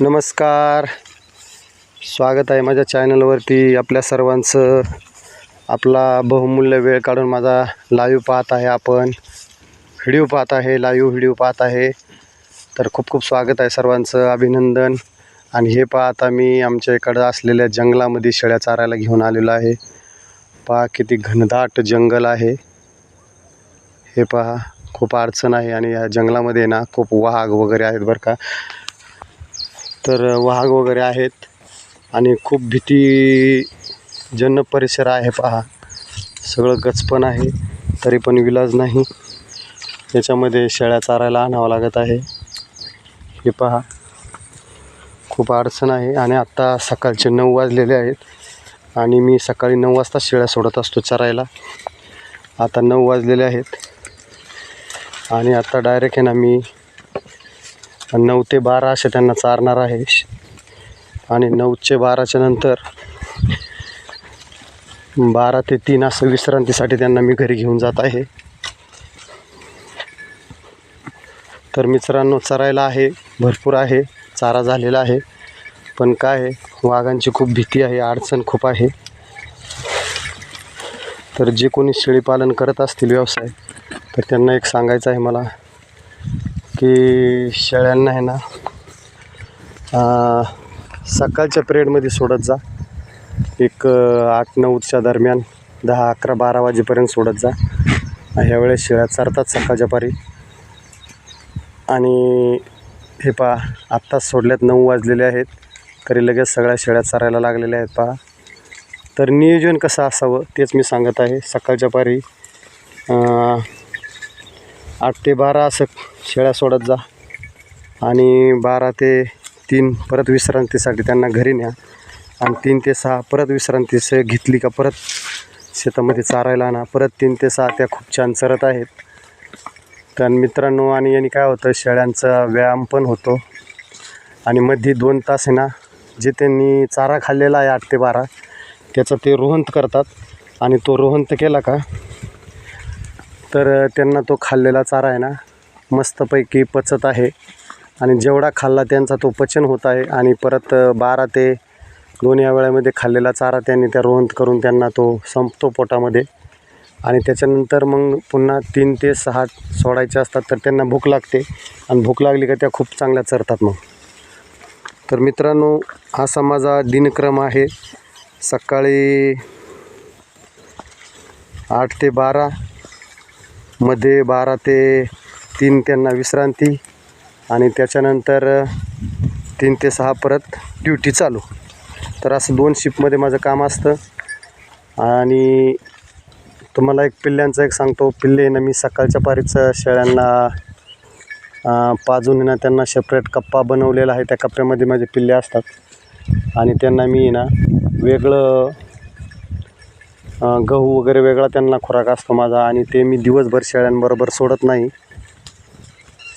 नमस्कार. स्वागत आहे माझ्या चॅनलवरती आपल्या सर्वांचं. आपला बहुमूल्य वेळ काढून माझा लाईव्ह पाहत आहे आपण. व्हिडिओ पाहत आहे लाईव्ह व्हिडिओ पाहत आहे. तर खूप खूप स्वागत आहे सर्वांचं अभिनंदन. आणि हे पाहता मी आमच्या इकडं असलेल्या जंगलामध्ये शेळ्या चारायला घेऊन आलेलो आहे. पहा किती घनदाट जंगल आहे. हे पहा खूप अडचण आहे आणि या जंगलामध्ये ना खूप वाघ वगैरे आहेत बरं का. तर वाघ वगैरे आहेत आणि खूप भीतीजन्य परिसर आहे पहा. सगळं गचपण आहे तरी पण विलाज नाही. याच्यामध्ये शेळ्या चारायला आणावं लागत आहे. हे पहा. खूप अडचण आहे आणि आत्ता सकाळचे नऊ वाजलेले आहेत आणि मी सकाळी नऊ वाजता शेळ्या सोडत असतो चरायला. आता नऊ वाजलेले आहेत आणि आत्ता डायरेक्ट आहे ना मी नऊ ते बारा असे त्यांना चारणार आहे. आणि नऊचे बाराच्या नंतर बारा ते तीन असं विश्रांतीसाठी त्यांना मी घरी घेऊन जात आहे. तर मित्रांनो चरायला आहे भरपूर आहे चारा झालेला आहे. पण काय आहे वाघांची खूप भीती आहे अडचण खूप आहे. तर जे कोणी शेळीपालन करत असतील व्यवसाय तर त्यांना एक सांगायचं आहे मला. की शेळ्यांना आहे ना सकाळच्या पिरियडमध्ये सोडत जा. एक आठ नऊच्या दरम्यान दहा अकरा बारा वाजेपर्यंत सोडत जा. ह्या वेळेस शेळ्या चरतात सकाळच्या पारी. आणि हे पहा आत्ताच सोडल्यात नऊ वाजलेले आहेत. तरी लगेच सगळ्या शेळ्या चरायला लागलेल्या आहेत पहा. तर नियोजन कसं असावं तेच मी सांगत आहे. सकाळच्या पारी आठ ते बारा असं शेळ्या सोडत जा. आणि बारा ते तीन परत विश्रांतीसाठी त्यांना घरी न्या. आणि तीन ते सहा परत विश्रांती स- घेतली का परत शेतामध्ये चारायला आणा. परत तीन ते सहा त्या खूप छान चरत आहेत. तर मित्रांनो आणि यांनी काय होतं शेळ्यांचा व्यायाम पण होतो. आणि मध्ये दोन तास आहे ना जे त्यांनी चारा खाल्लेला आहे आठ ते बारा त्याचं ते रोहंत करतात. आणि तो रोहंत केला का तर त्यांना तो खाल्लेला चारा आहे ना मस्तपैकी पचत आहे. आणि जेवढा खाल्ला त्यांचा तो पचन होत आहे. आणि परत बारा ते दोन या वेळामध्ये खाल्लेला चारा त्यांनी त्या रोहंत करून त्यांना तो संपतो पोटामध्ये. आणि त्याच्यानंतर मग पुन्हा तीन ते सहा सोडायचे असतात तर त्यांना भूक लागते. आणि भूक लागली का त्या खूप चांगल्या चरतात मग. तर मित्रांनो असा माझा दिनक्रम आहे. सकाळी आठ ते बारा मध्ये बारा ते तीन त्यांना विश्रांती आणि त्याच्यानंतर तीन ते सहा परत ड्युटी चालू. तर असं दोन शिफ्टमध्ये माझं काम असतं. आणि तुम्हाला एक पिल्ल्यांचं एक सांगतो. पिल्ले ना मी सकाळच्या पारीचं शेळ्यांना पाजून ना त्यांना सेपरेट कप्पा बनवलेला आहे. त्या कप्प्यामध्ये माझे पिल्ले असतात. आणि त्यांना मी ना वेगळं गहू वगैरे वेगळा त्यांना खुराक असतो माझा आणि ते मी दिवसभर शेळ्यांबरोबर सोडत नाही.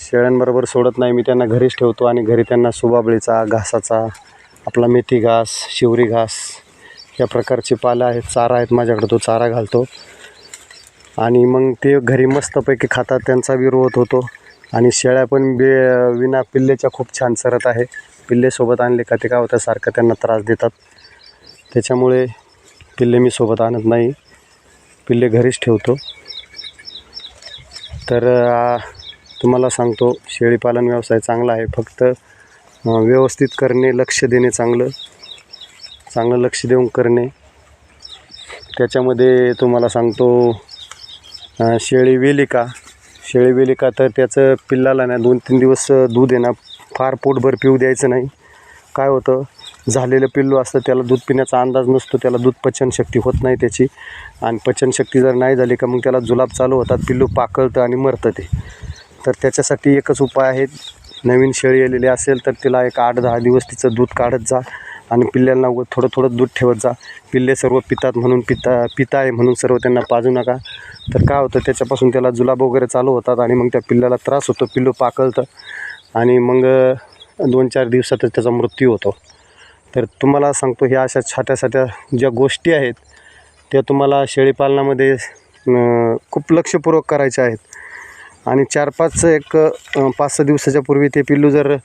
शेळ्यांबरोबर सोडत नाही. मी त्यांना घरीच ठेवतो आणि घरी त्यांना सुबाबळीचा घासाचा आपला मेथी घास शिवरी घास या प्रकारची पाला आहेत चारा आहेत माझ्याकडे तो चारा घालतो. आणि मग ते घरी मस्तपैकी खातात त्यांचा विरोध होतो. आणि शेळ्या पण बे विना पिल्लेच्या खूप छान सरत आहे. पिल्लेसोबत आणले का ते काय होतं सारखं त्यांना त्रास देतात. त्याच्यामुळे पिल्ले मी सोबत आणत नाही. पिल्ले घरीच ठेवतो. तर तुम्हाला सांगतो शेळीपालन व्यवसाय चांगला आहे. फक्त व्यवस्थित करणे लक्ष देणे चांगलं. चांगलं लक्ष देऊन करणे. त्याच्यामध्ये तुम्हाला सांगतो शेळी वेली का शेळी वेली का तर त्याचं पिल्लाला ना दोन तीन दिवस दूध आहे ना फार पोटभर पिऊ द्यायचं नाही. काय होतं? झालेलं पिल्लू असतं त्याला दूध पिण्याचा अंदाज नसतो त्याला दूध पचनशक्ती होत नाही त्याची. आणि पचनशक्ती जर नाही झाली का मग त्याला जुलाब चालू होतात पिल्लू पाकळतं आणि मरतं ते. तर त्याच्यासाठी एकच उपाय आहे नवीन शेळी आलेली असेल तर तिला एक आठ दहा दिवस तिचं दूध काढत जा आणि पिल्ल्यांना थोडं थोडं दूध ठेवत जा. पिल्ले सर्व पितात म्हणून पिता पिता आहे म्हणून सर्व त्यांना पाजू नका. तर काय होतं त्याच्यापासून त्याला जुलाब वगैरे चालू होतात आणि मग त्या पिल्ल्याला त्रास होतो पिल्लू पाकळतं. आणि मग दोन चार दिवसातच त्याचा मृत्यू होतो. तर तुम्हाला सांगतो ह्या अशा छोट्या छोट्या ज्या गोष्टी आहेत त्या तुम्हाला शेळीपालनामध्ये खूप लक्षपूर्वक करायच्या आहेत. आणि चार पाच एक पाच सहा दिवसाच्या पूर्वी ते पिल्लू जर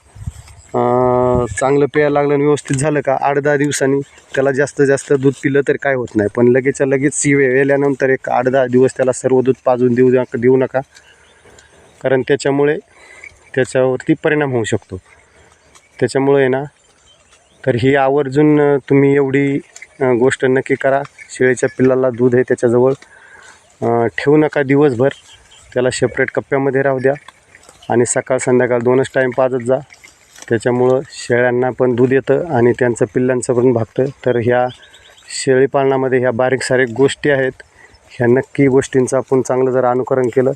चांगलं प्यायला लागलं आणि व्यवस्थित झालं का आठ दहा दिवसांनी त्याला जास्त जास्त दूध पिलं तर काय होत नाही. पण लगेचच्या लगेच सी वेल्यानंतर एक आठ दहा दिवस त्याला सर्व दूध पाजून देऊ नका देऊ नका. कारण त्याच्यामुळे त्याच्यावरती परिणाम होऊ शकतो. त्याच्यामुळे आहे ना तर ही आवर्जून तुम्ही एवढी गोष्ट नक्की करा. शेळीच्या पिल्लाला दूध आहे त्याच्याजवळ. ठेवू नका दिवसभर. त्याला सेपरेट कप्प्यामध्ये राहू द्या. आणि सकाळ संध्याकाळ दोनच टाईम पाजत जा. त्याच्यामुळं शेळ्यांना पण दूध येतं आणि त्यांचं पिल्लांचं पण भागतं. तर ह्या शेळीपालनामध्ये ह्या बारीक सारीक गोष्टी आहेत. ह्या नक्की गोष्टींचं आपण चांगलं जर अनुकरण केलं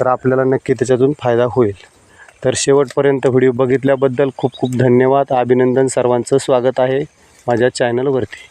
तर आपल्याला नक्की त्याच्यातून फायदा होईल. तर शेवटपर्यंत व्हिडिओ बघितल्याबद्दल खूप खूप धन्यवाद. अभिनंदन सर्वांचं. स्वागत आहे माझ्या चॅनलवरती